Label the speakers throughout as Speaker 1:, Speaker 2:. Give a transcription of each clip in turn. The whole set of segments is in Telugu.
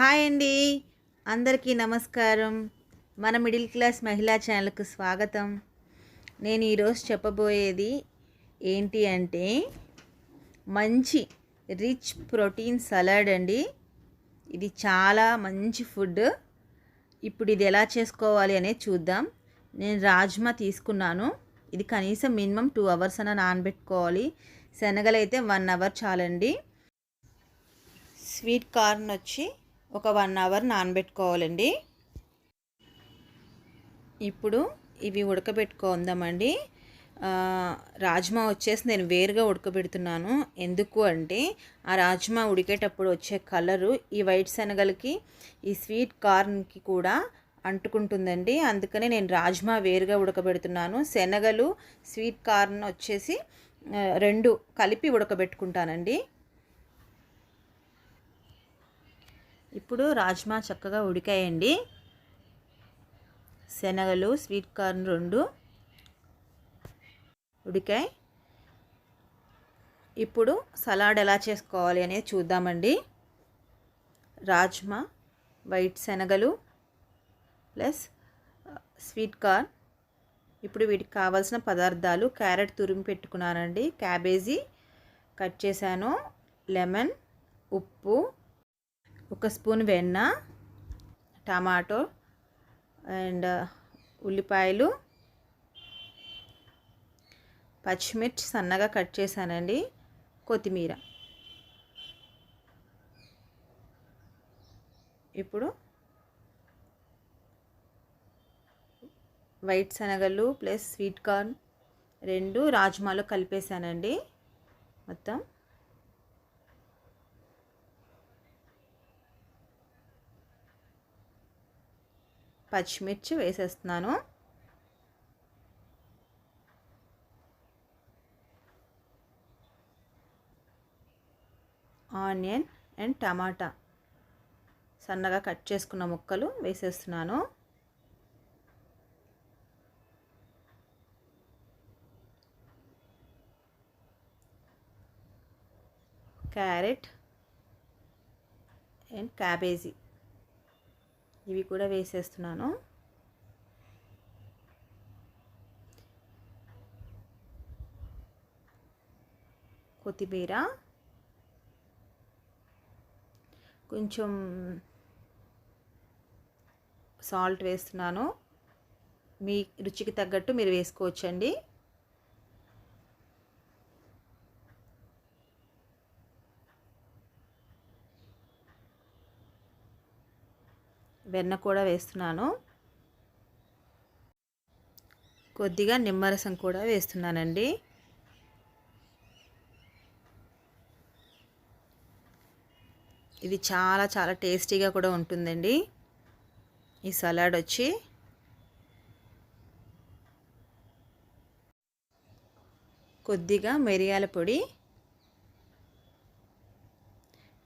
Speaker 1: హాయ్ అండి. అందరికీ నమస్కారం. మన మిడిల్ క్లాస్ మహిళా ఛానల్కు స్వాగతం. నేను ఈరోజు చెప్పబోయేది ఏంటి అంటే మంచి రిచ్ ప్రోటీన్ సలాడ్ అండి. ఇది చాలా మంచి ఫుడ్. ఇప్పుడు ఇది ఎలా చేసుకోవాలి అనేది చూద్దాం. నేను రాజ్మా తీసుకున్నాను. ఇది కనీసం మినిమం టూ అవర్స్ అన్న నానబెట్టుకోవాలి. శనగలు అయితే వన్ అవర్ చాలండి. స్వీట్ కార్న్ వచ్చి ఒక వన్ అవర్ నానబెట్టుకోవాలండి. ఇప్పుడు ఇవి ఉడకబెట్టుకుందామండి. రాజ్మా వచ్చేసి నేను వేరుగా ఉడకబెడుతున్నాను. ఎందుకు అంటే ఆ రాజ్మా ఉడికేటప్పుడు వచ్చే కలరు ఈ వైట్ శనగలకి ఈ స్వీట్ కార్న్కి కూడా అంటుకుంటుందండి. అందుకనే నేను రాజ్మా వేరుగా ఉడకబెడుతున్నాను. శనగలు స్వీట్ కార్న్ వచ్చేసి రెండు కలిపి ఉడకబెట్టుకుంటానండి. ఇప్పుడు రాజ్మా చక్కగా ఉడికాయండి. శనగలు స్వీట్ కార్న్ రెండు ఉడికాయి. ఇప్పుడు సలాడ్ ఎలా చేసుకోవాలి అనేది చూద్దామండి. రాజ్మా వైట్ శనగలు ప్లస్ స్వీట్ కార్న్. ఇప్పుడు వీటికి కావాల్సిన పదార్థాలు క్యారెట్ తురిమి పెట్టుకున్నానండి. క్యాబేజీ కట్ చేశాను. లెమన్ ఉప్పు ఒక స్పూన్ వెన్న టమాటో అండ్ ఉల్లిపాయలు. పచ్చిమిర్చి సన్నగా కట్ చేశానండి. కొత్తిమీర. ఇప్పుడు వైట్ శనగలు ప్లస్ స్వీట్ కార్న్ రెండు రాజ్మాలో కలిపేశానండి. మొత్తం పచ్చిమిర్చి వేసేస్తున్నాను. ఆనియన్ అండ్ టమాటా సన్నగా కట్ చేసుకున్న ముక్కలు వేసేస్తున్నాను. క్యారెట్ అండ్ క్యాబేజీ ఇవి కూడా వేసేస్తున్నాను. కొత్తిమీర. కొంచెం సాల్ట్ వేస్తున్నాను. మీ రుచికి తగ్గట్టు మీరు వేసుకోవచ్చండి. వెన్న కూడా వేస్తున్నాను. కొద్దిగా నిమ్మరసం కూడా వేస్తున్నానండి. ఇది చాలా చాలా టేస్టీగా కూడా ఉంటుందండి. ఈ సలాడ్ వచ్చి. కొద్దిగా మిరియాల పొడి.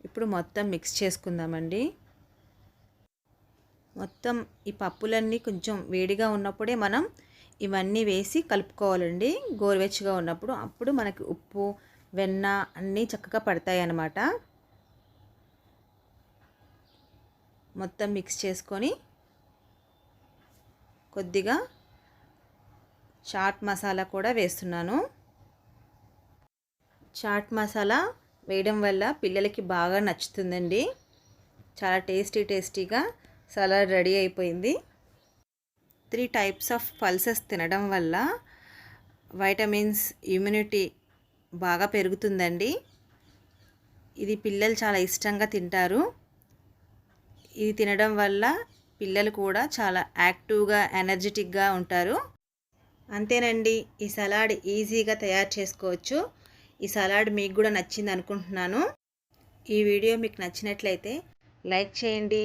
Speaker 1: ఇప్పుడు మొత్తం మిక్స్ చేసుకుందామండి. మొత్తం ఈ పప్పులన్నీ కొంచెం వేడిగా ఉన్నప్పుడే మనం ఇవన్నీ వేసి కలుపుకోవాలండి. గోరువెచ్చగా ఉన్నప్పుడు అప్పుడు మనకి ఉప్పు వెన్న అన్నీ చక్కగా పడతాయి అన్నమాట మొత్తం మిక్స్ చేసుకొని కొద్దిగా చాట్ మసాలా కూడా వేస్తున్నాను. చాట్ మసాలా వేయడం వల్ల పిల్లలకి బాగా నచ్చుతుందండి. చాలా టేస్టీ టేస్టీగా సలాడ్ రెడీ అయిపోయింది. త్రీ టైప్స్ ఆఫ్ పల్సెస్ తినడం వల్ల వైటమిన్స్ ఇమ్యూనిటీ బాగా పెరుగుతుందండి. ఇది పిల్లలు చాలా ఇష్టంగా తింటారు. ఇది తినడం వల్ల పిల్లలు కూడా చాలా యాక్టివ్గా ఎనర్జెటిక్గా ఉంటారు. అంతేనండి ఈ సలాడ్ ఈజీగా తయారు చేసుకోవచ్చు. ఈ సలాడ్ మీకు కూడా నచ్చింది అనుకుంటున్నాను. ఈ వీడియో మీకు నచ్చినట్లయితే లైక్ చేయండి.